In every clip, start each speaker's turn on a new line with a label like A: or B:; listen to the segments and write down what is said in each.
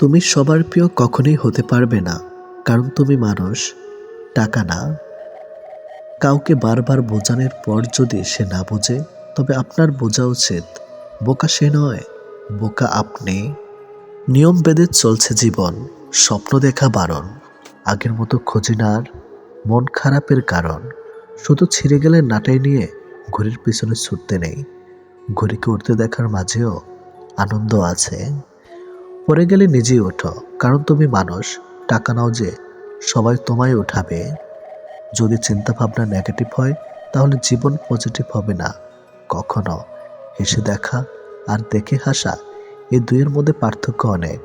A: তুমি সবার প্রিয় কখনোই হতে পারবে না, কারণ তুমি মানুষ। টাকা না। কাউকে বারবার বোঝানোর পর যদি সে না বোঝে, তবে আপনার বোঝা উচিত, বোকা সে নয়, বোকা আপনি। নিয়ম বেদে চলছে জীবন, স্বপ্ন দেখা বারণ। আগের মতো খোঁজিনার মন খারাপের কারণ। শুধু ছিঁড়ে গেলে নাটাই নিয়ে ঘড়ির পিছনে ছুটতে নেই। ঘড়িকে উঠতে দেখার মাঝেও আনন্দ আছে। পরে গেলে নিজেই ওঠো, কারণ তুমি মানুষ। টাকা নাও যে, সবাই তোমায় উঠাবে। যদি চিন্তা ভাবনা নেগেটিভ হয়, তাহলে জীবন পজিটিভ হবে না। কখনো হেসে দেখা আর দেখে হাসা, এই দুইয়ের মধ্যে পার্থক্য অনেক।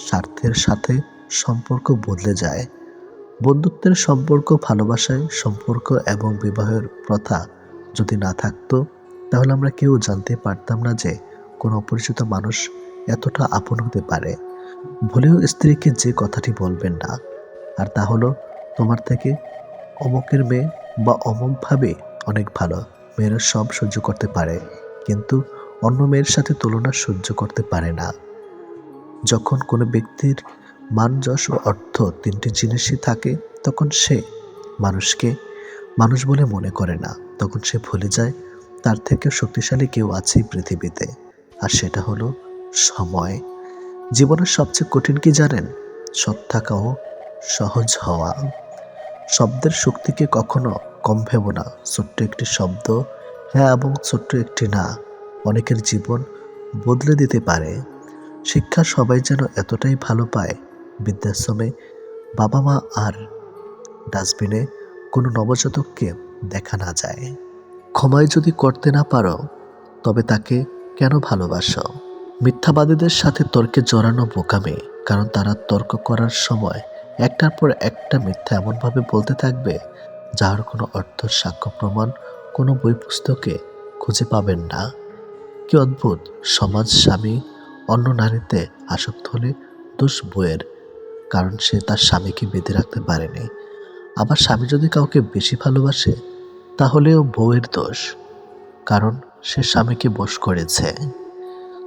A: স্বার্থের সাথে সম্পর্ক বদলে যায়। বন্ধুত্বের সম্পর্ক, ভালোবাসায় সম্পর্ক এবং বিবাহের প্রথা যদি না থাকতো, তাহলে আমরা কেউ জানতে পারতাম না যে কোনো অপরিচিত মানুষ এতটা আপন হতে পারে। ভুলেও স্ত্রীকে যে কথাটি বলবেন না, আর তা হলো, তোমার থেকে অমুকের মেয়ে বা অমুকভাবে অনেক ভালো। মেয়েরা সব সহ্য করতে পারে, কিন্তু অন্য মেয়ের সাথে তুলনা সহ্য করতে পারে না। যখন কোনো ব্যক্তির মান, যশ ও অর্থ তিনটি জিনিসই থাকে, তখন সে মানুষকে মানুষ বলে মনে করে না। তখন সে ভুলে যায়, তার থেকে শক্তিশালী কেউ আছে পৃথিবীতে। আর সেটা হলো সময়। জীবনের সবচেয়ে কঠিন কি জানেন? সৎ থাকা ও সহজ হওয়া। শব্দের শক্তিকে কখনো কম ভেব না। ছোট্ট একটি শব্দ হ্যাঁ এবং ছোট্ট একটি না, অনেকের জীবন বদলে দিতে পারে। শিক্ষা সবাই যেন এতটাই ভালো পায়। বৃদ্ধাশ্রমে বাবা মা আর ডাস্টবিনে কোনো নবজাতককে দেখা না যায়। ক্ষমায় যদি করতে না পারো, তবে তাকে কেন ভালোবাসো? মিথ্যাবাদীদের সাথে তর্কে জড়ানো বোকামে, কারণ তারা তর্ক করার সময় একটার পর একটা মিথ্যা এমনভাবে বলতে থাকবে, যার কোনো অর্থ, সাক্ষ্য, প্রমাণ কোনো বই পুস্তকে খুঁজে পাবেন না। কি অদ্ভুত! সমাজ স্বামী অন্য নারীতে আসক্ত হলে দোষ বইয়ের, কারণ সে তার স্বামীকে বেঁধে রাখতে পারেনি। আবার স্বামী যদি কাউকে বেশি ভালোবাসে, তাহলেও বউয়ের দোষ, কারণ সে স্বামীকে বশ করেছে।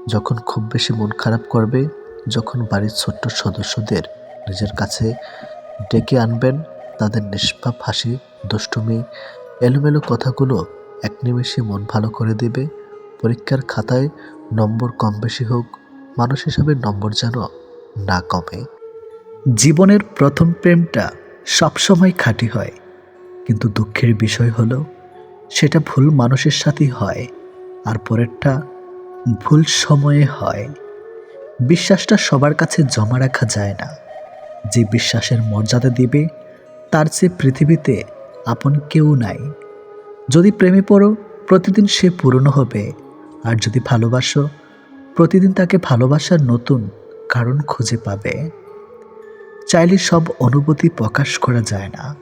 A: যখন খুব বেশি মন খারাপ করবে, যখন বাড়ির ছোট্ট সদস্যদের নিজের কাছে ডেকে আনবেন, তাদের নিষ্পাপ হাসি, দুষ্টুমি, এলোমেলো কথাগুলো এক নিমেষে মন ভালো করে দেবে। পরীক্ষার খাতায় নম্বর কম বেশি হোক, মানুষ হিসাবে নম্বর যেন না কমে। জীবনের প্রথম প্রেমটা সবসময় খাঁটি হয়, কিন্তু দুঃখের বিষয় হলো, সেটা ভুল মানুষের সাথেই হয়, আর পরেরটা ভুল সময়ে হয়। বিশ্বাসটা সবার কাছে জমা রাখা যায় না। যে বিশ্বাসের মর্যাদা দিবে, তার চেয়ে পৃথিবীতে আপন কেউ নাই। যদি প্রেমে পড়ো, প্রতিদিন সে পুরনো হবে। আর যদি ভালোবাসো, প্রতিদিন তাকে ভালোবাসার নতুন কারণ খুঁজে পাবে। চাইলে সব অনুভূতি প্রকাশ করা যায় না।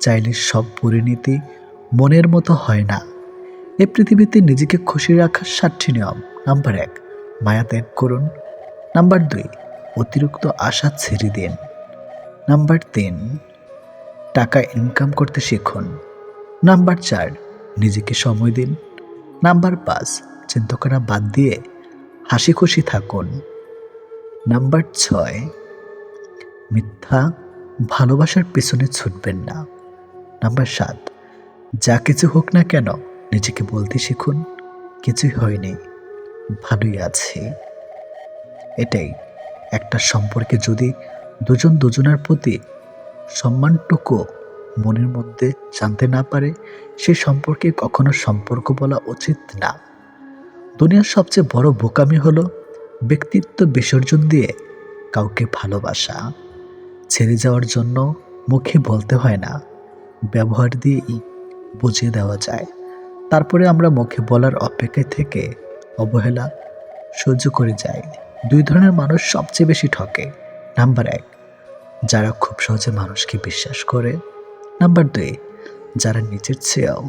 A: চাইলে সব পরিণতি মনের মতো হয় না। এ পৃথিবীতে নিজেকে খুশি রাখার সাতটি নিয়ম। নাম্বার এক মায়া ত্যাগ করুন। নাম্বার দুই, অতিরিক্ত আশা ছেড়ে দিন। নাম্বার তিন, টাকা ইনকাম করতে শিখুন। নাম্বার চার, নিজেকে সময় দিন। নাম্বার পাঁচ চিন্তা করা বাদ দিয়ে হাসি খুশি থাকুন। নাম্বার ছয়, মিথ্যা ভালোবাসার পেছনে ছুটবেন না। নাম্বার সাত, যা কিছু হোক না কেন, নিজেকে বলতে শিখুন। কিছুই হয়নি। ভালোই আছে। এটাই। একটা সম্পর্কে যদি দুজন দুজনের প্রতি সম্মানটুকু মনের মধ্যে জানতে না পারে, সে সম্পর্কে কখনো সম্পর্ক বলা উচিত না। দুনিয়ার সবচেয়ে বড় বোকামি হলো ব্যক্তিত্ব বিসর্জন দিয়ে কাউকে ভালোবাসা। ছেড়ে যাওয়ার জন্য মুখে বলতে হয় না, ব্যবহার দিয়েই বুঝিয়ে দেওয়া যায়। তারপরে আমরা মুখে বলার অপেক্ষায় থেকে অবহেলা সহ্য করে যায়। দুই ধরনের মানুষ সবচেয়ে বেশি ঠকে। নাম্বার এক, যারা খুব সহজে মানুষকে বিশ্বাস করে। নাম্বার দুই, যারা নিজের চেয়েও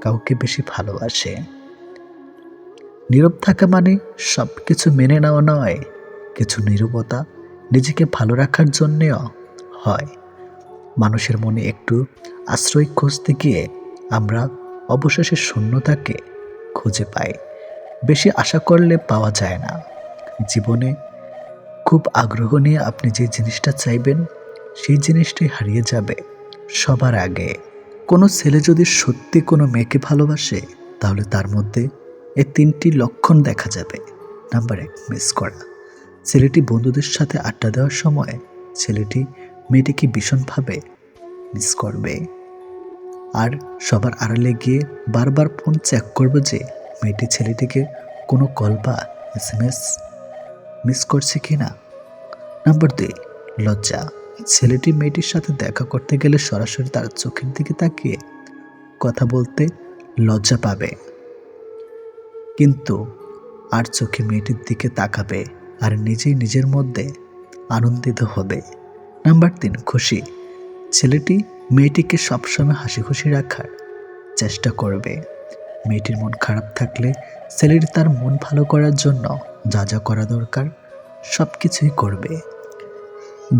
A: কাউকে বেশি ভালোবাসে। নীরব থাকা মানে সব কিছু মেনে নেওয়া নয়, কিছু নীরবতা নিজেকে ভালো রাখার জন্যেও হয়। মানুষের মনে একটু আশ্রয় খুঁজতে গিয়ে আমরা অবশেষে শূন্যতাকে খুঁজে পাই। বেশি আশা করলে পাওয়া যায় না। জীবনে খুব আগ্রহ নিয়ে আপনি যে জিনিসটা চাইবেন, সেই জিনিসটাই হারিয়ে যাবে সবার আগে। কোনো ছেলে যদি সত্যি কোনো মেয়েকে ভালোবাসে, তাহলে তার মধ্যে এ তিনটি লক্ষণ দেখা যাবে। নাম্বার এক, মিস করা। ছেলেটি বন্ধুদের সাথে আড্ডা দেওয়ার সময় ছেলেটি মেয়েটিকে ভীষণভাবে মিস করবে। আর সবার আড়ালে গিয়ে বারবার ফোন চেক করবে যে মেয়েটি ছেলেটিকে কোনো কল বা এস এম এস মিস করছে কি না? নাম্বার দুই, লজ্জা। ছেলেটি মেয়েটির সাথে দেখা করতে গেলে সরাসরি তার চোখের দিকে তাকিয়ে কথা বলতে লজ্জা পাবে। কিন্তু আর চোখে মেয়েটির দিকে তাকাবে আর নিজেই নিজের মধ্যে আনন্দিত হবে। নাম্বার তিন, খুশি। ছেলেটি মেয়েটিকে সবসময় হাসি খুশি রাখার চেষ্টা করবে। মেয়েটির মন খারাপ থাকলে ছেলেটি তার মন ভালো করার জন্য যা যা করা দরকার, সব কিছুই করবে।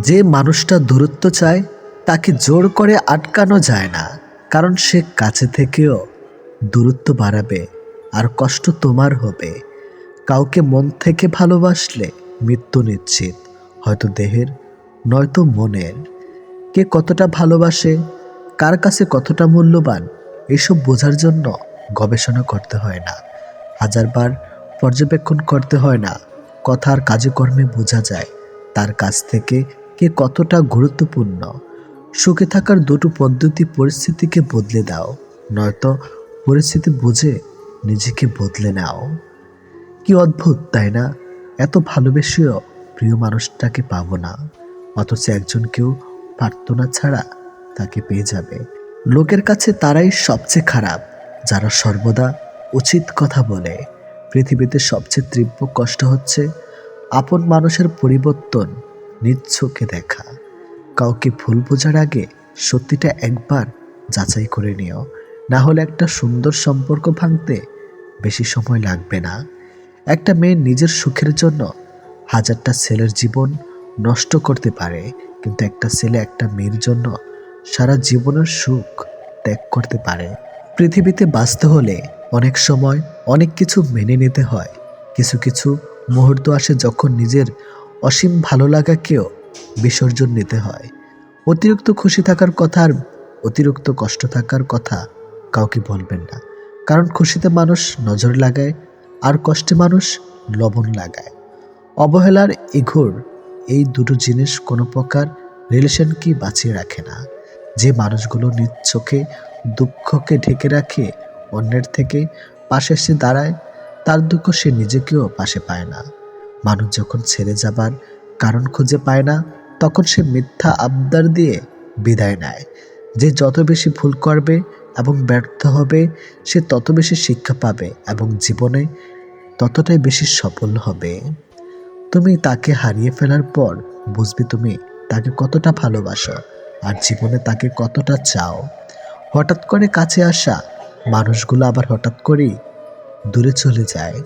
A: যে মানুষটা দূরত্ব চায়, তাকে জোর করে আটকানো যায় না, কারণ সে কাছে থেকেও দূরত্ব বাড়াবে আর কষ্ট তোমার হবে। কাউকে মন থেকে ভালোবাসলে মৃত্যু নিশ্চিত, হয়তো দেহের, নয়তো মনের। কে কতটা ভালোবাসে, কার কাছে কতটা মূল্যবান, এসব বোঝার জন্য গবেষণা করতে হয় না। হাজারবার পর্যবেক্ষণ করতে হয় না কথার কাজে কর্মে বোঝা যায় তার কাছ থেকে কে কতটা গুরুত্বপূর্ণ। সুখে থাকার দুটো পদ্ধতি পরিস্থিতিকে বদলে দাও, নয়তো পরিস্থিতি বুঝে নিজেকে বদলে নাও। কি অদ্ভুত, তাই না? এত ভালোবেসেও প্রিয় মানুষটাকে পাবো না, অথচ একজন একজনকেও প্রার্থনা ছাড়া তাকে পেয়ে যাবে। লোকের কাছে তারাই সবচেয়ে খারাপ। যারা সর্বদা উচিত কথা বলে, পৃথিবীতে সবচেয়ে তীব্র কষ্ট হচ্ছে আপন মানুষের পরিবর্তন চোখে দেখা। কাউকে ভুল বোঝার আগে সত্যিটা একবার যাচাই করে নিও। না হলে একটা সুন্দর সম্পর্ক ভাঙতে বেশি সময় লাগবে না। একটা মেয়ে নিজের সুখের জন্য হাজারটা ছেলের জীবন নষ্ট করতে পারে, কিন্তু একটা ছেলে একটা মেয়ের জন্য সারা জীবনের সুখ ত্যাগ করতে পারে। পৃথিবীতে বাঁচতে হলে অনেক সময় অনেক কিছু মেনে নিতে হয়। কিছু কিছু মুহূর্ত আসে যখন নিজের অসীম ভালো লাগাকেও বিসর্জন নিতে হয়। অতিরিক্ত খুশি থাকার কথা আর অতিরিক্ত কষ্ট থাকার কথা কাউকে বলবেন না। কারণ খুশিতে মানুষ নজর লাগায় আর কষ্টে মানুষ লবণ লাগায়। অবহেলার ইঘোর এই দুটো জিনিস কোনো প্রকার রিলেশনকে বাঁচিয়ে রাখে না। যে মানুষগুলো নিজ চোখে দুঃখকে ঢেকে রাখে, অন্যের থেকে পাশে এসে দাঁড়ায়, তার দুঃখ সে নিজেকেও পাশে পায় না। মানুষ যখন ছেড়ে যাবার কারণ খুঁজে পায় না, তখন সে মিথ্যা আবদার দিয়ে বিদায় নেয়। যে যত বেশি ভুল করবে এবং ব্যর্থ হবে, সে তত বেশি শিক্ষা পাবে এবং জীবনে ততটাই বেশি সফল হবে। তুমি তাকে হারিয়ে ফেলার পর বুঝবে তুমি তাকে কতটা ভালোবাসো, আর জীবনে তাকে কতটা চাও। হঠাৎ করে কাছে আসা মানুষগুলো আবার হঠাৎ করেই দূরে চলে যায়।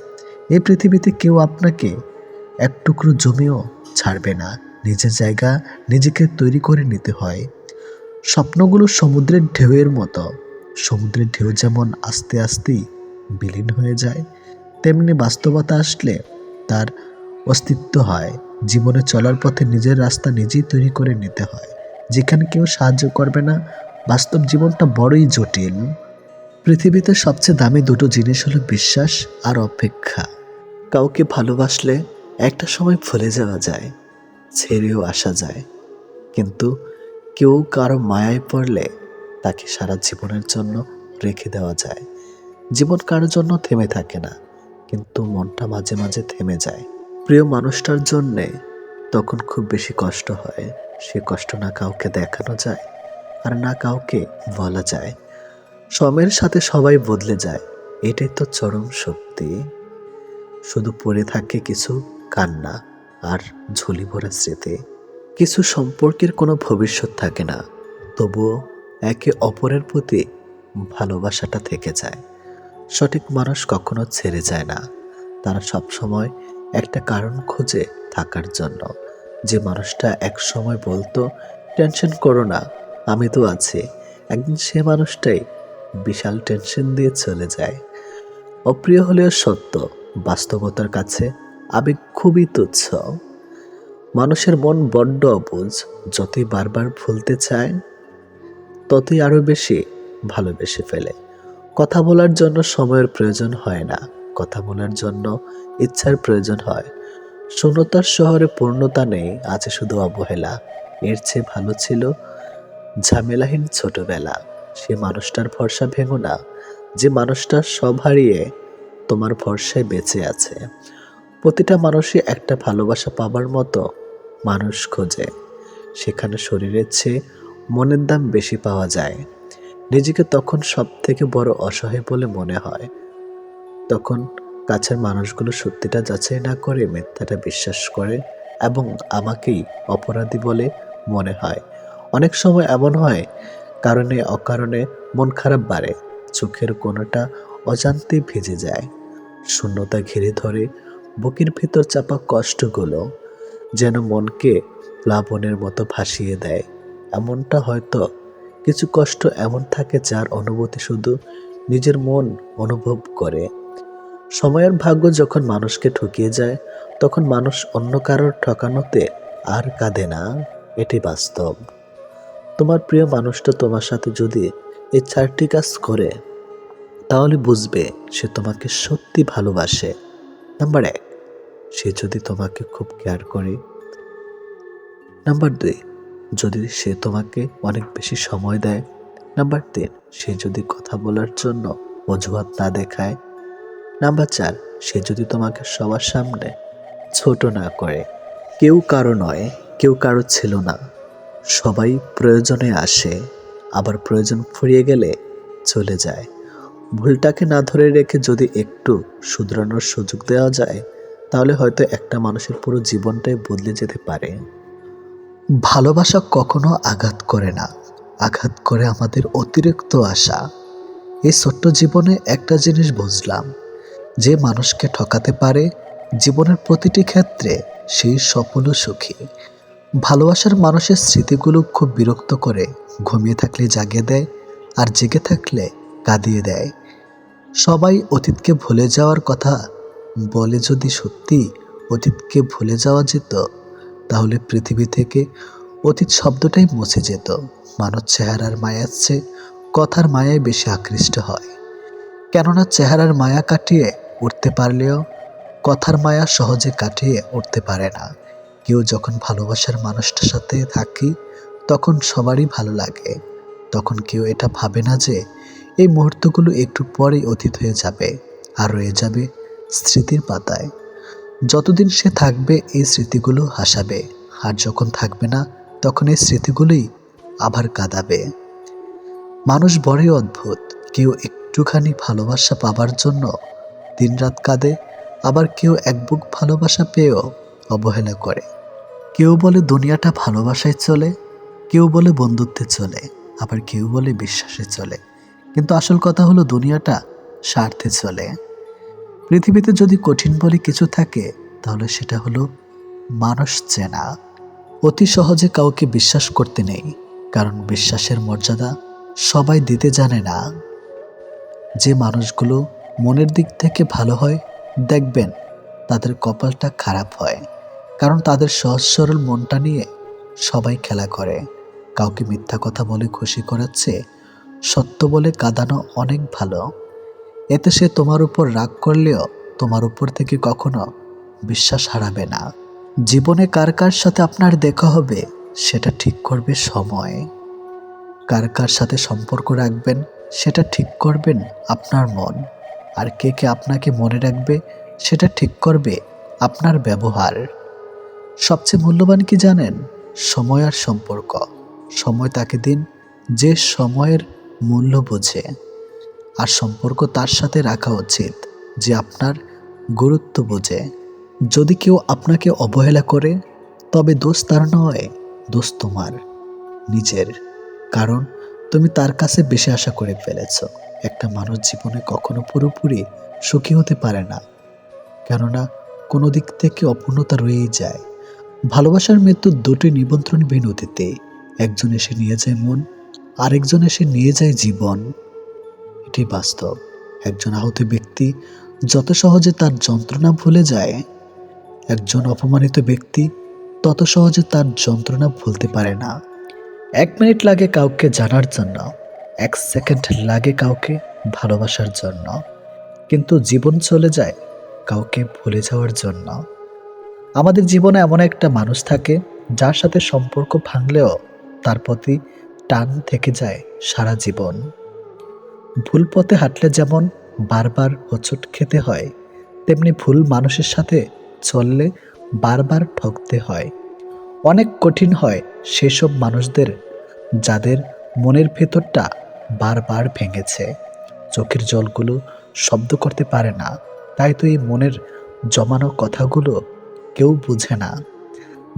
A: এই পৃথিবীতে কেউ আপনাকে এক টুকরো জমিও ছাড়বে না। নিজের জায়গা নিজেকে তৈরি করে নিতে হয়। স্বপ্নগুলো সমুদ্রের ঢেউয়ের মতো। সমুদ্রের ঢেউ যেমন আস্তে আস্তেই বিলীন হয়ে যায়, তেমনি বাস্তবতা আসলে তার অস্তিত্ব হয়। জীবনে চলার পথে নিজের রাস্তা নিজেই তৈরি করে নিতে হয়। যেখানে কেউ সাহায্য করবে না বাস্তব জীবনটা বড়ই জটিল। পৃথিবীতে সবচেয়ে দামি দুটো জিনিস হলো বিশ্বাস আর অপেক্ষা। কাউকে ভালোবাসলে একটা সময় ভুলে যাওয়া যায়, ছেড়েও আসা যায়। কিন্তু কেউ কারও মায়ায় পড়লে তাকে সারা জীবনের জন্য রেখে দেওয়া যায়। জীবন কারোর জন্য থেমে থাকে না, কিন্তু মনটা মাঝে মাঝে থেমে যায়। প্রিয় মানুষটার জন্যে তখন খুব বেশি কষ্ট হয়, সে কষ্ট না কাউকে দেখানো যায়। আর না কাউকে বলা যায়। সময়ের সাথে সবাই বদলে যায়, এটাই তো চরম সত্যি শুধু পড়ে থাকে কিছু কান্না আর ঝুলি ভরা স্মৃতি। কিছু সম্পর্কের কোনো ভবিষ্যৎ থাকে না, তবুও একে অপরের প্রতি ভালোবাসাটা থেকে যায়। সঠিক মানুষ কখনো ছেড়ে যায় না, তারা সব সময় একটা কারণ খুঁজে থাকার জন্য। যে মানুষটা এক সময় বলতো, টেনশন করো না আমি তো আছি। একদিন সে মানুষটাই বিশাল টেনশন দিয়ে চলে যায়। অপ্রিয় হলেও সত্য, বাস্তবতার কাছে আবেগ খুবই তুচ্ছ। মানুষের মন বড্ড অবুঝ যতই বারবার ভুলতে চায়, ততই আরও বেশি ভালোবেসে ফেলে। কথা বলার জন্য সময়ের প্রয়োজন হয় না, কথা বলার জন্য ইচ্ছার প্রয়োজন হয়। শূন্যতার শহরে পূর্ণতা নেই, আছে শুধু অবহেলা। এর চেয়ে ভালো ছিল ঝামেলাহীন ছোটবেলা। সে মানুষটার ভরসা ভেঙো না। যে মানুষটা সব হারিয়ে তোমার ভরসায় বেঁচে আছে। প্রতিটা মানুষই একটা ভালোবাসা পাবার মতো মানুষ খোঁজে। সেখানে শরীরের চেয়ে মনের দাম বেশি পাওয়া যায়। নিজেকে তখন সব থেকে বড় অসহায় বলে মনে হয়। তখন কাছের মানুষগুলো সত্যিটা যাচাই না করে মিথ্যাটা বিশ্বাস করে এবং আমাকেই অপরাধী বলে মনে হয়। অনেক সময় এমন হয়, কারণে অকারণে মন খারাপ বাড়ে, চোখের কোনোটা অজান্তে ভিজে যায়। শূন্যতা ঘিরে ধরে বুকের ভিতর চাপা কষ্টগুলো যেন মনকে প্লাবনের মতো ভাসিয়ে দেয়। এমনটা হয়তো কিছু কষ্ট এমন থাকে যার অনুভূতি শুধু নিজের মন অনুভব করে। সময়ের ভাগ্য যখন মানুষকে ঠকিয়ে যায়, তখন মানুষ অন্য কারোর ঠকানোতে আর কাঁদে না। এটি বাস্তব। তোমার প্রিয় মানুষটা তোমার সাথে যদি এই চারটি কাজ করে, তাহলে বুঝবে সে তোমাকে সত্যি ভালোবাসে। নাম্বার এক, সে যদি তোমাকে খুব কেয়ার করে। নাম্বার দুই, যদি সে তোমাকে অনেক বেশি সময় দেয়। নাম্বার তিন, সে যদি কথা বলার জন্য অজুহাত না দেখায়। নাম্বার চার, সে যদি তোমাকে সবার সামনে ছোট না করে। কেউ কারও নয়, কেউ কারও ছিল না। সবাই প্রয়োজনে আসে, আবার প্রয়োজন ফুরিয়ে গেলে চলে যায়। ভুলটাকে না ধরে রেখে যদি একটু শুধরানোর সুযোগ দেওয়া যায়, তাহলে হয়তো একটা মানুষের পুরো জীবনটাই বদলে যেতে পারে। ভালোবাসা কখনো আঘাত করে না, আঘাত করে আমাদের অতিরিক্ত আশা। এই ছোট্ট জীবনে একটা জিনিস বুঝলাম, যে মানুষকে ঠকাতে পারে জীবনের প্রতিটি ক্ষেত্রে সেই সফল সুখী। ভালোবাসার মানুষের স্মৃতিগুলো খুব বিরক্ত করে, ঘুমিয়ে থাকলে জাগিয়ে দেয় আর জেগে থাকলে কাঁদিয়ে দেয়। সবাই অতীতকে ভুলে যাওয়ার কথা বলে যদি সত্যি অতীতকে ভুলে যাওয়া যেত, তাহলে পৃথিবী থেকে অতীত শব্দটাই মুছে যেত। মানুষ চেহারার মায়ার চেয়ে কথার মায়ায় বেশি আকৃষ্ট হয়। কেননা চেহারার মায়া কাটিয়ে উঠতে পারলেও কথার মায়া সহজে কাটিয়ে উঠতে পারে না। কেউ যখন ভালোবাসার মানুষটার সাথে থাকি, তখন সবারই ভালো লাগে। তখন কেউ এটা ভাবে না যে, এই মুহূর্তগুলো একটু পরেই অতীত হয়ে যাবে, আর রয়ে যাবে স্মৃতির পাতায়। যতদিন সে থাকবে, এই স্মৃতিগুলো হাসাবে, আর যখন থাকবে না, তখন এই স্মৃতিগুলোই আবার কাঁদাবে। মানুষ বড়ই অদ্ভুত। কেউ একটুখানি ভালোবাসা পাবার জন্য দিনরাত কাঁদে, আবার কেউ এক বুক ভালোবাসা পেয়েও অবহেলা করে। কেউ বলে দুনিয়াটা ভালোবাসায় চলে, কেউ বলে বন্ধুত্বে চলে, আবার কেউ বলে বিশ্বাসে চলে। কিন্তু আসল কথা হলো দুনিয়াটা স্বার্থে চলে। পৃথিবীতে যদি কঠিন বলে কিছু থাকে, তাহলে সেটা হলো মানুষ চেনা। অতি সহজে কাউকে বিশ্বাস করতে নেই, কারণ বিশ্বাসের মর্যাদা সবাই দিতে জানে না। যে মানুষগুলো মনের দিক থেকে ভালো হয়, দেখবেন তাদের কপালটা খারাপ হয়। কারণ তাদের সহজ সরল মনটা নিয়ে সবাই খেলা করে। কাউকে মিথ্যা কথা বলে খুশি করাচ্ছে, সত্য বলে কাঁদানো অনেক ভালো। এতে সে তোমার উপর রাগ করলেও তোমার উপর থেকে কখনো বিশ্বাস হারাবে না। জীবনে কার কার সাথে আপনার দেখা হবে, সেটা ঠিক করবে সময়। কার কার সাথে সম্পর্ক রাখবেন, সেটা ঠিক করবেন আপনার মন। আর কে কে আপনাকে মনে রাখবে, সেটা ঠিক করবে আপনার ব্যবহার। সবচেয়ে মূল্যবান কি জানেন? সময় আর সম্পর্ক। সময় তাকে দিন যে সময়ের মূল্য বোঝে। আর সম্পর্ক তার সাথে রাখা উচিত যে আপনার গুরুত্ব বোঝে। যদি কেউ আপনাকে অবহেলা করে, তবে দোষ তার নয়, দোষ তোমার, নিজের। কারণ তুমি তার কাছে বেশি আশা করে ফেলেছ। একটা মানুষ জীবনে কখনো পুরোপুরি সুখী হতে পারে না। কেননা কোনো দিক থেকে অপূর্ণতা রয়েই যায়। ভালোবাসার মৃত্যু দুটি নিমন্ত্রণ বিনতিতে একজন এসে নিয়ে যায় মন, আরেকজন এসে নিয়ে যায় জীবন। এটি বাস্তব। একজন আহত ব্যক্তি যত সহজে তার যন্ত্রণা ভুলে যায়, একজন অপমানিত ব্যক্তি তত সহজে তার যন্ত্রণা ভুলতে পারে না। এক মিনিট লাগে কাউকে জানার জন্য, এক সেকেন্ড লাগে কাউকে ভালোবাসার জন্য। কিন্তু জীবন চলে যায় কাউকে ভুলে যাওয়ার জন্য। আমাদের জীবনে এমন একটা মানুষ থাকে যার সাথে সম্পর্ক ভাঙলেও তার প্রতি টান থেকে যায় সারা জীবন। ভুল পথে হাঁটলে যেমন বারবার হোঁচট খেতে হয়, তেমনি ভুল মানুষের সাথে চললে বারবার ঠকতে হয়। অনেক কঠিন হয় সেসব মানুষদের যাদের মনের ভেতরটা বারবার ভেঙেছে। চোখের জলগুলো শব্দ করতে পারে না, তাই তো এই মনের জমানো কথাগুলো কেউ বুঝে না।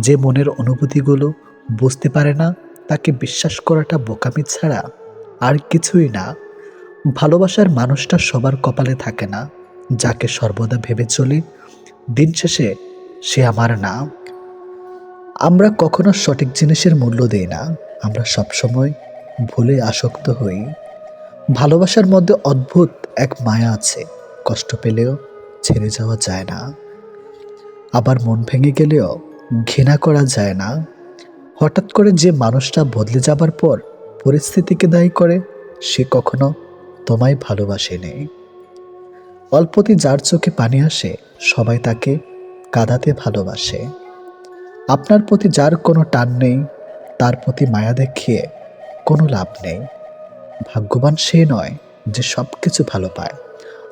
A: যে মনের অনুভূতিগুলো বুঝতে পারে না, তাকে বিশ্বাস করাটা বোকামি ছাড়া আর কিছুই না। ভালোবাসার মানুষটা সবার কপালে থাকে না, যাকে সর্বদা ভেবে চলি, দিন শেষে সে আমার না। আমরা কখনো সঠিক জিনিসের মূল্য দেই না, আমরা সবসময় ভুলে আসক্ত হই। ভালোবাসার মধ্যে অদ্ভুত এক মায়া আছে, কষ্ট পেলেও ছেড়ে যাওয়া যায় না। আবার মন ভেঙে গেলেও ঘৃণা করা যায় না। হঠাৎ করে যে মানুষটা বদলে যাবার পর পরিস্থিতিকে দায়ী করে, সে কখনো তোমায় ভালোবাসেনি। অল্পতে যার চোখে পানি আসে, সবাই তাকে কাঁদাতে ভালোবাসে। আপনার প্রতি যার কোনো টান নেই, তার প্রতি মায়া দেখিয়ে কোনো লাভ নেই। ভাগ্যবান সে নয় যে সব কিছু ভালো পায়।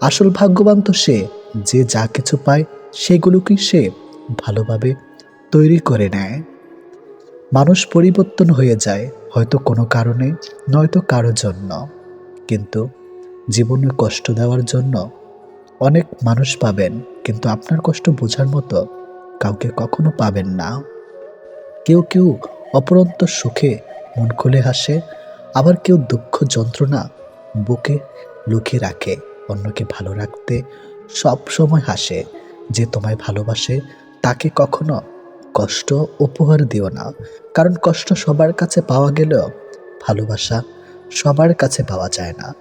A: আসল ভাগ্যবান তো সে যে যা কিছু পায় সেগুলোকেই সে ভালোভাবে তৈরি করে নেয়। মানুষ পরিবর্তন হয়ে যায় হয়তো কোনো কারণে, নয়তো কারোর জন্য। কিন্তু জীবনে কষ্ট দেওয়ার জন্য অনেক মানুষ পাবেন, কিন্তু আপনার কষ্ট বোঝার মতো কাউকে কখনো পাবেন না। কেউ কেউ অপরন্ত সুখে মন খুলে হাসে, আবার কেউ দুঃখ যন্ত্রণা বুকে লুকিয়ে রাখে, অন্যকে ভালো রাখতে সব সময় হাসে। যে তোমায় ভালোবাসে, তাকে কখনো কষ্ট উপহার দিও না। কারণ কষ্ট সবার কাছে পাওয়া গেলেও ভালোবাসা সবার কাছে পাওয়া যায় না।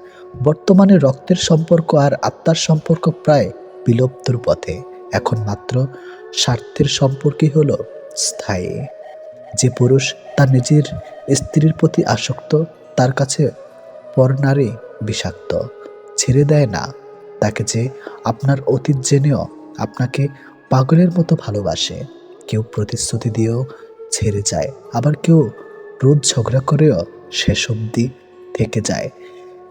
A: বর্তমানে রক্তের সম্পর্ক আর আত্মার সম্পর্ক প্রায় বিলুপ্তর পথে। এখন মাত্র স্বার্থের সম্পর্কই হলো স্থায়ী। যে পুরুষ তার নিজের স্ত্রীর প্রতি আসক্ত, তার কাছে পরনারী বিষাক্ত। ছেড়ে দেয় না। তাকে যে আপনার অতীত জেনেও আপনাকে পাগলের মতো ভালোবাসে। কেউ প্রতিশ্রুতি দিয়েও ছেড়ে যায়, আবার কেউ রোজ ঝগড়া করেও শেষ অবধি থেকে যায়।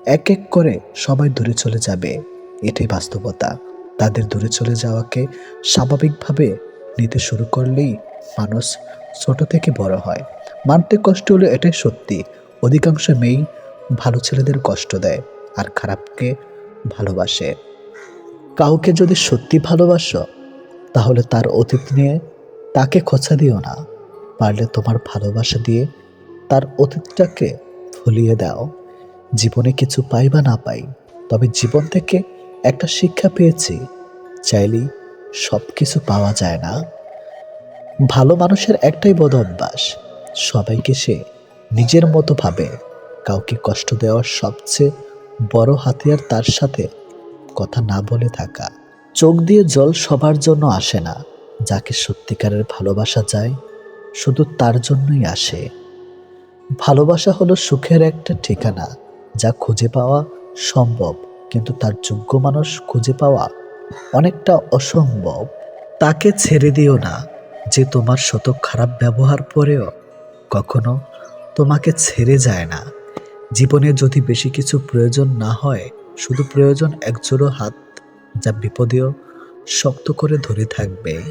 A: এক এক করে সবাই দূরে চলে যাবে, এটাই বাস্তবতা। তাদের দূরে চলে যাওয়াকে স্বাভাবিকভাবে নিতে শুরু করলেই মানুষ ছোট থেকে বড় হয়। মানতে কষ্ট হলে এটাই সত্যি, অধিকাংশ মেয়েই ভালো ছেলেদের কষ্ট দেয় আর খারাপকে ভালোবাসে। কাউকে যদি সত্যি ভালোবাসো, তাহলে তার অতীত নিয়ে তাকে খোঁচা দিও না। পারলে তোমার ভালোবাসা দিয়ে তার অতীতটাকে ভুলিয়ে দাও। জীবনে কিছু পাই বা না পাই, তবে জীবন থেকে একটা শিক্ষা পেয়েছি, চাইলেই সব কিছু পাওয়া যায় না। ভালো মানুষের একটাই বদ অভ্যাস, সবাইকে সে নিজের মতো ভাবে, কাউকে কষ্ট দেওয়ার সবচেয়ে বড় হাতিয়ার তার সাথে কথা না বলে থাকা। চোখ দিয়ে জল সবার জন্য আসে না। যাকে সত্যিকারের ভালোবাসা যায়, শুধু তার জন্যই আসে। ভালোবাসা হলো সুখের একটা ঠিকানা, যা খুঁজে পাওয়া সম্ভব, কিন্তু তার যোগ্য মানুষ খুঁজে পাওয়া অনেকটা অসম্ভব। তাকে ছেড়ে দিও না যে তোমার শত খারাপ ব্যবহার পরেও কখনো তোমাকে ছেড়ে যায় না। জীবনে যদি বেশি কিছু প্রয়োজন না হয় শুধু প্রয়োজন একজোড়ো হাত যা বিপদেও শক্ত করে ধরে থাকবে।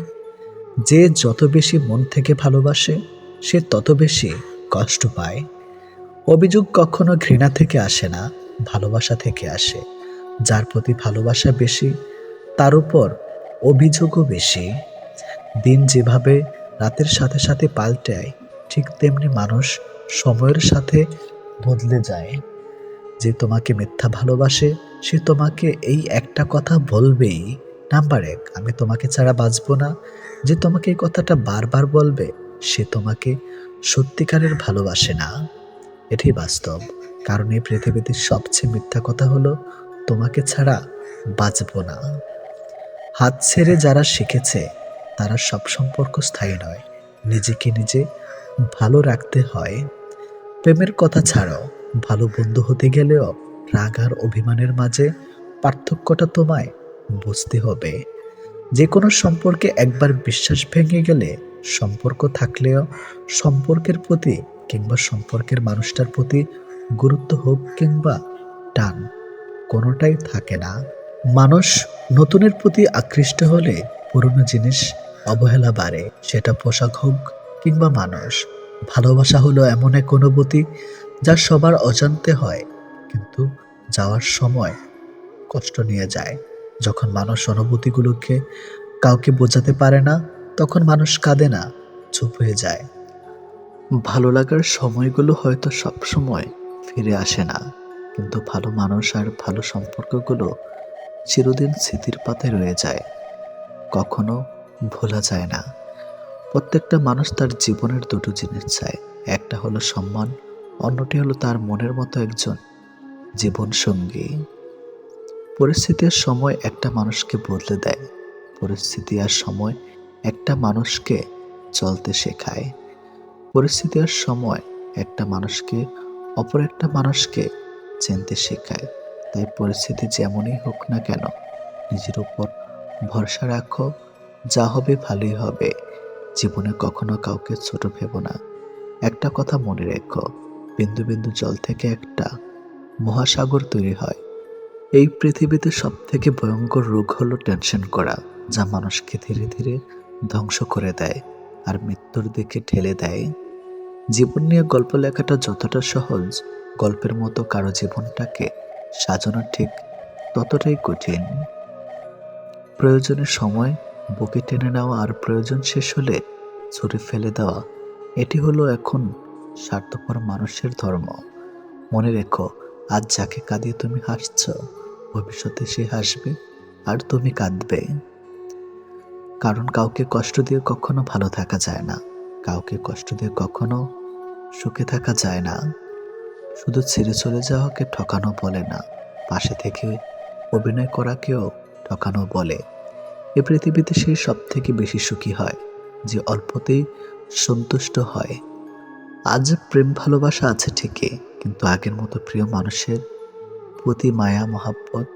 A: যে যত বেশি মন থেকে ভালোবাসে, সে তত বেশি কষ্ট পায়। অভিযোগ কখনো ঘৃণা থেকে আসে না, ভালোবাসা থেকে আসে। যার প্রতি ভালোবাসা বেশি, তার উপর অভিযোগও বেশি। দিন যেভাবে রাতের সাথে সাথে পাল্টায়, ঠিক তেমনি মানুষ সময়ের সাথে বদলে যায়। যে তোমাকে মিথ্যা ভালোবাসে, সে তোমাকে এই একটা কথা বলবেই। নাম্বার এক, আমি তোমাকে ছাড়া বাঁচবো না। যে তোমাকে এই কথাটা বারবার বলবে, সে তোমাকে সত্যিকারের ভালোবাসে না। এটাই বাস্তব। কারণ এই পৃথিবীতে সবচেয়ে মিথ্যা কথা হলো, তোমাকে ছাড়া বাঁচবো না। হাত ছেড়ে যারা শিখেছে, তারা সব সম্পর্ক স্থায়ী নয়। নিজেকে নিজে ভালো রাখতে হয়। প্রেমের কথা ছাড়াও ভালো বন্ধু হতে গেলেও রাগ আর অভিমানের মাঝে পার্থক্যটা তোমায় বুঝতে হবে। যে কোনো সম্পর্কে একবার বিশ্বাস ভেঙে গেলে সম্পর্ক থাকলেও সম্পর্কের প্রতি কিংবা সম্পর্কের মানুষটার প্রতি গুরুত্ব হোক কিংবা টান কোনোটাই থাকে না। মানুষ নতুনের প্রতি আকৃষ্ট হলে পুরনো জিনিস অবহেলা বাড়ে, সেটা পোশাক হোক কিংবা মানুষ। ভালোবাসা হলো এমন এক অনুভূতি যা সবার অজান্তে হয়, কিন্তু যাওয়ার সময় কষ্ট নিয়ে যায়। যখন মানুষ অনুভূতিগুলোকে কাউকে বোঝাতে পারে না, তখন মানুষ কাঁদে না, চুপ হয়ে যায়। ভালো লাগার সময়গুলো হয়তো সব সময় ফিরে আসে না, কিন্তু ভালো মানুষ আর ভালো সম্পর্কগুলো চিরদিন স্মৃতির পাতে রয়ে যায়। কখনো ভোলা যায় না। প্রত্যেকটা মানুষ তার জীবনের দুটো জিনিস চায়। একটা হলো সম্মান অন্যটি হলো তার মনের মতো একজন জীবন সঙ্গী পরিস্থিতির সময় একটা মানুষকে বদলে দেয়। পরিস্থিতি আর সময় একটা মানুষকে চলতে শেখায়। পরিস্থিতি আর সময় একটা মানুষকে, অপর একটা মানুষকে চিনতে শেখায়। তাই পরিস্থিতি যেমনই হোক না কেন, নিজের উপর ভরসা রাখো, যা হবে ভালোই হবে। জীবনে কখনো কাউকে ছোট ভেবো না। একটা কথা মনে রেখো বিন্দু বিন্দু জল থেকে একটা মহাসাগর তৈরি হয়। এই পৃথিবীতে সব থেকে ভয়ঙ্কর রোগ হলো টেনশন করা, যা মানুষকে ধীরে ধীরে ধ্বংস করে দেয় আর মৃত্যুর দিকে ঠেলে দেয়। জীবন নিয়ে গল্প লেখাটা যতটা সহজ, গল্পের মতো কারও জীবনটাকে সাজানো ঠিক ততটাই কঠিন। প্রয়োজনের সময় বুকে টেনে নেওয়া আর প্রয়োজন শেষ হলে ছুড়ে ফেলে দেওয়া, এটি হলো এখন স্বার্থপর মানুষের ধর্ম। মনে রেখো, আজ যাকে কাঁদিয়ে তুমি হাসছ, ভবিষ্যতে সে হাসবে আর তুমি কাঁদবে। কারণ কাউকে কষ্ট দিয়ে কখনো ভালো থাকা যায় না। কাউকে কষ্ট দিয়ে কখনো সুখে থাকা যায় না। শুধু ছেড়ে চলে যাওয়াকে ঠকানো বলে না, পাশে থেকে অভিনয় করাকেও ঠকানো বলে। এ পৃথিবীতে সেই সব থেকে বেশি সুখী হয়, যে অল্পতেই সন্তুষ্ট হয়। আজ প্রেম ভালোবাসা আছে ঠিকই, কিন্তু আগের মতো প্রিয় মানুষের প্রতি মায়া, মহাব্বত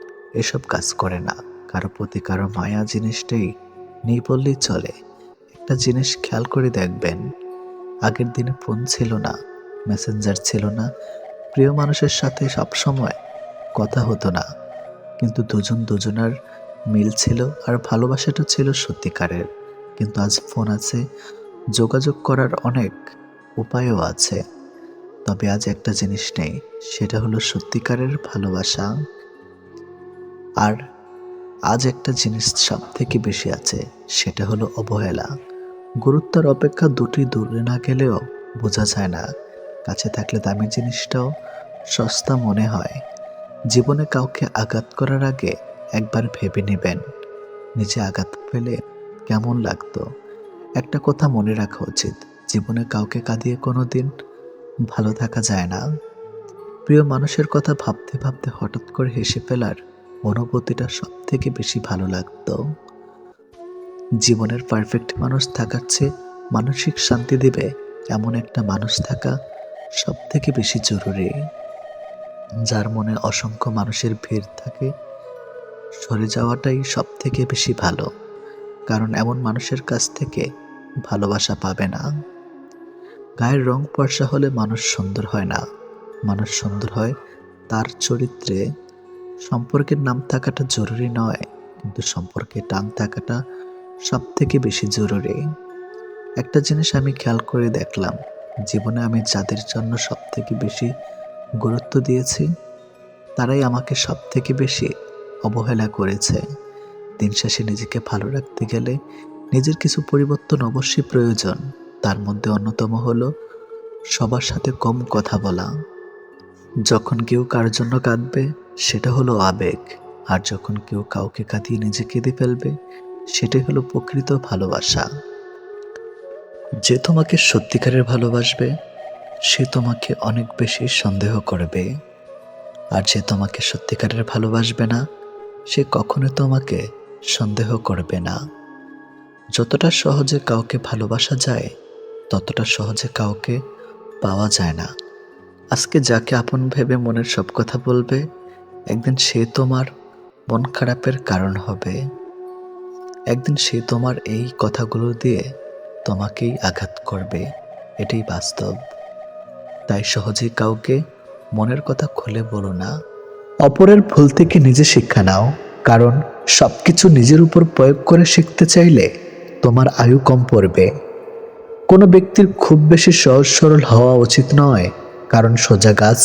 A: এসব কাজ করে না। কারও প্রতি কারও মায়া জিনিসটাই নেই বললেই চলে। একটা জিনিস খেয়াল করে দেখবেন, আগের দিনে ফোন ছিল না, মেসেঞ্জার ছিল না, প্রিয় মানুষের সাথে সব সময় কথা হতো না। কিন্তু দুজন দুজনার মিল ছিল আর ভালোবাসাটা ছিল সত্যিকারের। কিন্তু আজ ফোন আছে, যোগাযোগ করার অনেক উপায়ও আছে। তবে আজ একটা জিনিস নেই, সেটা হলো সত্যিকারের ভালোবাসা। আর আজ একটা জিনিস সব থেকে বেশি আছে, সেটা হলো অবহেলা। গুরুত্বর অপেক্ষা দুটি দূরে না গেলেও বোঝা যায় না। কাছে থাকলে দামি জিনিসটাও সস্তা মনে হয়। জীবনে কাউকে আঘাত করার আগে একবার ভেবে নেবেন, নিজে আঘাত পেলে কেমন লাগতো? একটা কথা মনে রাখা উচিত। জীবনে কাউকে কাঁদিয়ে কোনো দিন ভালো থাকা যায় না। প্রিয় মানুষের কথা ভাবতে ভাবতে হঠাৎ করে হেসে ফেলার অনুভূতিটা সব থেকে বেশি ভালো লাগতো। জীবনের পারফেক্ট মানুষ থাকার চেয়ে মানসিক শান্তি দেবে এমন একটা মানুষ থাকা সব থেকে বেশি জরুরি। যার মনে অসংখ্য মানুষের ভিড় থাকে, সরে যাওয়াটাই সব থেকে বেশি ভালো। কারণ এমন মানুষের কাছ থেকে ভালোবাসা পাবে না। গায়ের রং পর্সা হলে মানুষ সুন্দর হয় না। মানুষ সুন্দর হয় তার চরিত্রে। সম্পর্কের নাম থাকাটা জরুরি নয়, কিন্তু সম্পর্কে টান থাকাটা সব থেকে বেশি জরুরি। একটা জিনিস আমি খেয়াল করে দেখলাম, জীবনে আমি যাদের জন্য সব থেকে বেশি গুরুত্ব দিয়েছি, তারাই আমাকে সব থেকে বেশি অবহেলা করেছে। দিন শেষে নিজেকে ভালো রাখতে গেলে নিজের কিছু পরিবর্তন অবশ্যই প্রয়োজন। তার মধ্যে অন্যতম হলো সবার সাথে কম কথা বলা। যখন কেউ কার জন্য কাঁদবে, সেটা হলো আবেগ। আর যখন কেউ কাউকে কাঁদিয়ে নিজে কেঁদে ফেলবে, সেটাই হলো প্রকৃত ভালোবাসা। যে তোমাকে সত্যিকারের ভালোবাসবে, সে তোমাকে অনেক বেশি সন্দেহ করবে। আর যে তোমাকে সত্যিকারের ভালোবাসবে না, সে কখনো তোমাকে সন্দেহ করবে না। যতটা সহজে কাউকে ভালোবাসা যায় ততটা সহজে কাউকে পাওয়া যায় না। আজকে যাকে আপন ভেবে মনের সব কথা বলবে, একদিন সে তোমার মন খারাপের কারণ হবে। একদিন সে তোমার এই কথাগুলো দিয়ে তোমাকেই আঘাত করবে। এটাই বাস্তব। তাই সহজে কাউকে মনের কথা খুলে বলো না। অপরের ভুল থেকে নিজে শিক্ষা নাও, কারণ সব কিছু নিজের উপর প্রয়োগ করে শিখতে চাইলে তোমার আয়ু কম পড়বে। কোনো ব্যক্তির খুব বেশি সহজ সরল হওয়া উচিত নয়, কারণ সোজা গাছ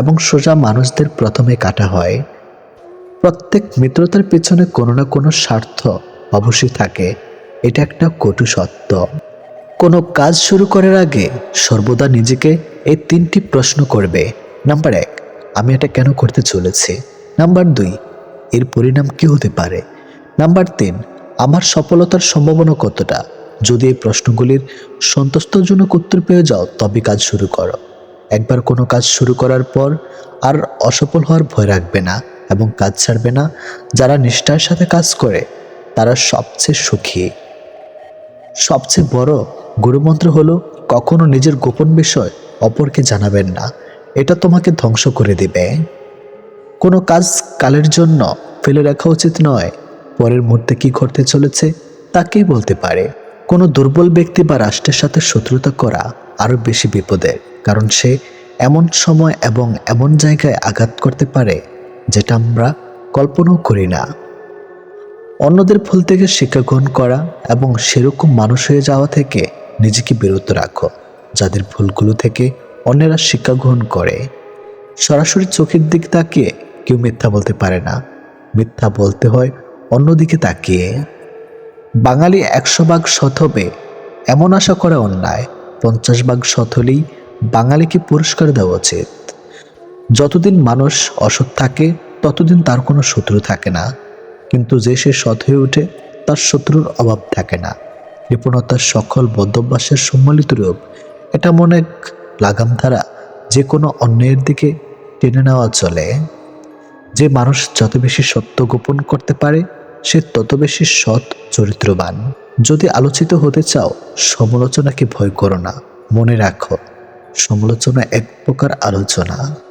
A: এবং সোজা মানুষদের প্রথমে কাটা হয়। প্রত্যেক মিত্রতার পেছনে কোনো না কোনো স্বার্থ অবশ্যই থাকে, এটা একটা কটু সত্য। কোনো কাজ শুরু করার আগে সর্বদা নিজেকে এই তিনটি প্রশ্ন করবে। নাম্বার এক, আমি এটা কেন করতে চলেছি? নাম্বার দুই, এর পরিণাম কি হতে পারে? নাম্বার তিন, আমার সফলতার সম্ভাবনা কতটা? যদি এই প্রশ্নগুলির সন্তুষ্টজনক উত্তর পেয়ে যাও, তবে কাজ শুরু করো। একবার কোনো কাজ শুরু করার পর আর অসফল হওয়ার ভয় রাখবে না এবং কাজ ছাড়বে না। যারা নিষ্ঠার সাথে কাজ করে, তারা সবচেয়ে সুখী। সবচেয়ে বড় গুরুমন্ত্র হলো, কখনো নিজের গোপন বিষয় অপরকে জানাবেন না। এটা তোমাকে ধ্বংস করে দেবে। কোনো কাজ কালের জন্য ফেলে রাখা উচিত নয়। পরের মুহূর্তে কি ঘটতে চলেছে তাকেই বলতে পারে? কোনো দুর্বল ব্যক্তি বা রাষ্ট্রের সাথে শত্রুতা করা আরও বেশি বিপদের কারণ সে এমন সময় এবং এমন জায়গায় আঘাত করতে পারে যেটা আমরা কল্পনাও করি না। অন্যদের ভুল থেকে শিক্ষা গ্রহণ করা এবং সেরকম মানুষ হয়ে যাওয়া থেকে নিজেকে বিরত রাখো, যাদের ভুলগুলো থেকে অন্যেরা শিক্ষা গ্রহণ করে। সরাসরি চোখের দিক তাকিয়ে কেউ মিথ্যা বলতে পারে না। মিথ্যা বলতে হয় অন্যদিকে তাকিয়ে। বাঙালি একশো ভাগ সৎ হবে, এমন আশা করা অন্যায়। পঞ্চাশ ভাগ সৎ হলেই বাঙালিকে পুরস্কার দেওয়া উচিত। যতদিন মানুষ অসৎ থাকে, ততদিন তার কোনো শত্রু থাকে না। কিন্তু যে সে সৎ হয়ে ওঠে, তার শত্রুর অভাব থাকে না। নিপুণতার সকল বদ্ধভ্যাসের সম্মিলিত রূপ, এটা মনে লাগাম ধারা যে কোনো অন্যায়ের দিকে টেনে নেওয়া চলে। যে মানুষ যত বেশি সত্য গোপন করতে পারে সে তত বেশি সৎ, চরিত্রবান। যদি আলোচিত হতে চাও, সমালোচনাকে ভয় করো না। মনে রাখো, সমালোচনা এক প্রকার আলোচনা।